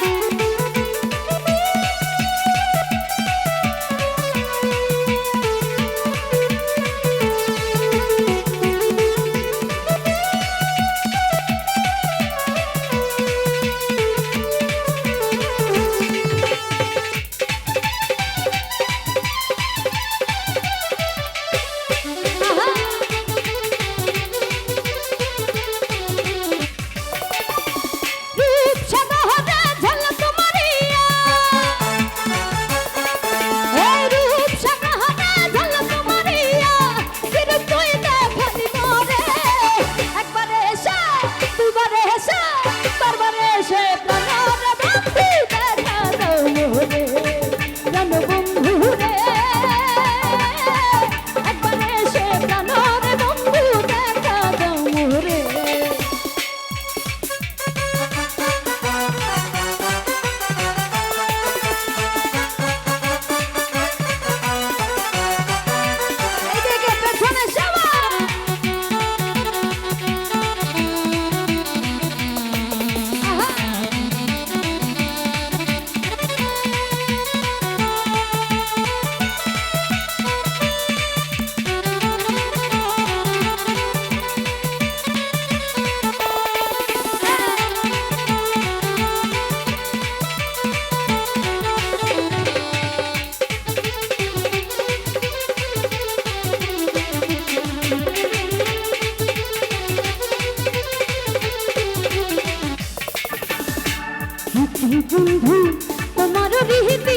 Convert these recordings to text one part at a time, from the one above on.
Bye. বন্ধু তোমার রীতি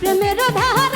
প্রেমের ধারা